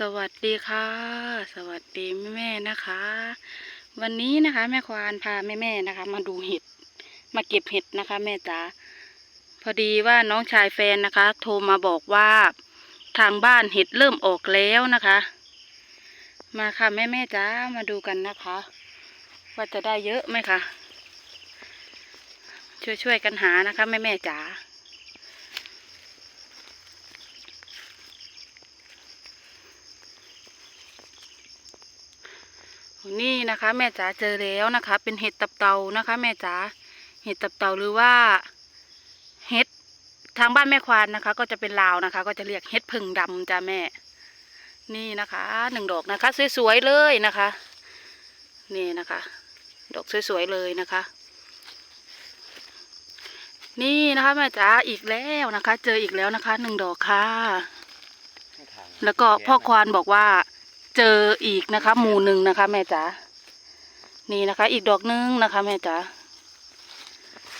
สวัสดีค่ะ สวัสดีแม่ๆนะคะ วันนี้นะคะแม่ควานพาแม่ๆนะคะ มาดูเห็ด มาเก็บเห็ดนะคะ แม่จ๋าพอดีว่าน้องชายแฟนนะคะ โทรมาบอกว่าทางบ้านเห็ดเริ่มออกแล้วนะคะ มาค่ะแม่ๆจ๋ามาดูกันนะคะ ว่าจะได้เยอะไหมคะช่วยๆกันหานะคะแม่ๆจ๋า นี่นะคะ แม่จ๋าเจอแล้วนะคะ เป็นเห็ดตับเตานะคะ แม่จ๋าเห็ดตับเตาหรือว่าเห็ดทางบ้านแม่ควานนะคะ ก็จะเป็นลาวนะคะ ก็จะเรียกเห็ดผึ่งดำจ้าแม่ นี่นะคะหนึ่งดอกนะคะ สวยๆเลยนะคะ นี่นะคะ ดอกสวยๆเลยนะคะ นี่นะคะแม่จ๋าอีกแล้วนะคะ เจออีกแล้วนะคะหนึ่งดอกค่ะ แล้วก็พ่อควานบอกว่า เจออีกนะคะ หมู่หนึ่งนะคะ แม่จ๋านี่นะคะ อีกดอกนึงนะคะ แม่จ๋า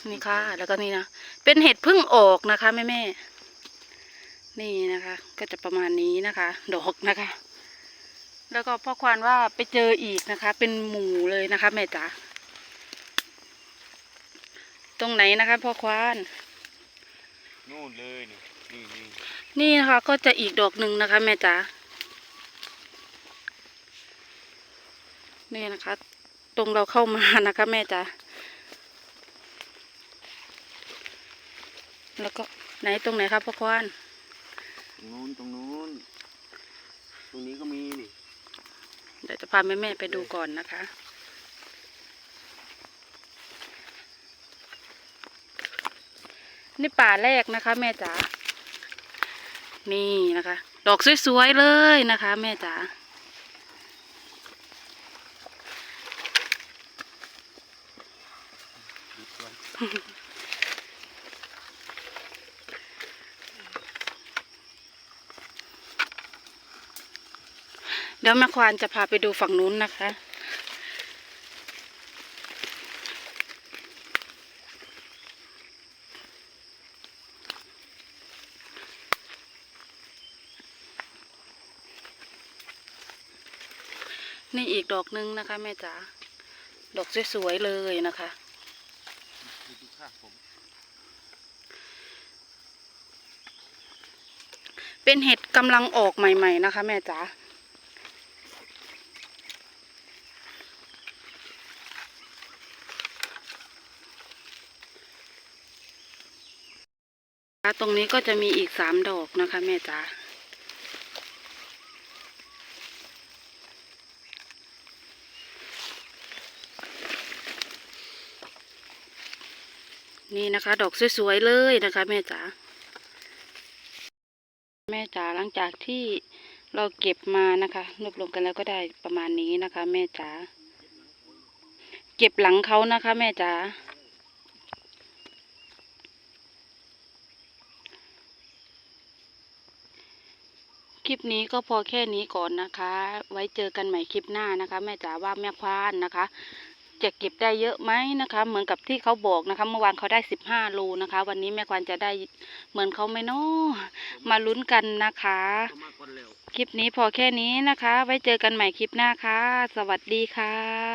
นี่ค่ะ แล้วก็นี่นะเป็นเห็ดเพึ่งออกนะคะแม่แม่ๆนี่นะคะ ก็จะประมาณนี้นะคะ ดอกนะคะ แล้วก็พ่อควานว่าไปเจออีกนะคะ เป็นหมู่เลยนะคะ แม่จ๋าตรงไหนนะคะพ่อควานนู่นเลยนี่นี่นี่นี่นะคะ ก็จะอีกดอกหนึ่งนะคะ แม่จ๋า นี่นะคะ ตรงเราเข้ามานะคะแม่จ๋าแล้วก็ไหนตรงไหนครับพ่อควานตรงนู้นตรงนู้นตรงนี้ก็มีนี่เดี๋ยวจะพาแม่แม่ๆไปดูก่อนนะคะ นี่ป่าแรกนะคะ แม่จ๋านี่นะคะ ดอกสวยๆเลยนะคะ แม่จ๋า ดูก่อน เดี๋ยวแม่ควานจะพาไปดูฝั่งนู้นนะคะ นี่อีกดอกนึงนะคะแม่จ๋า ดอกสวยๆเลยนะคะ ดูดูข้างผม เป็นเห็ดกำลังออกใหม่ ๆ นะคะ แม่จ๋าตรงนี้ก็จะมีอีกสามดอกนะคะ แม่จ๋า นี่นะคะ ดอกสวยๆเลยนะคะ แม่จ๋าแม่จ๋าหลังจากที่เราเก็บมานะคะรวบรวมกันแล้วก็ได้ประมาณนี้นะคะ แม่จ๋าเก็บหลังเขานะคะ แม่จ๋าคลิปนี้ก็พอแค่นี้ก่อนนะคะ ไว้เจอกันใหม่คลิปหน้านะคะ แม่จ๋าว่าแม่ควานนะคะ จะเก็บได้เยอะไหมนะคะ เหมือนกับที่เขาบอกนะคะ เมื่อวานเขาได้สิบห้าโลนะคะ วันนี้แม่ควานจะได้เหมือนเขาไหมเนาะมาลุ้นกันนะคะ คลิปนี้พอแค่นี้นะคะ ไว้เจอกันใหม่คลิปหน้าค่ะ สวัสดีค่ะ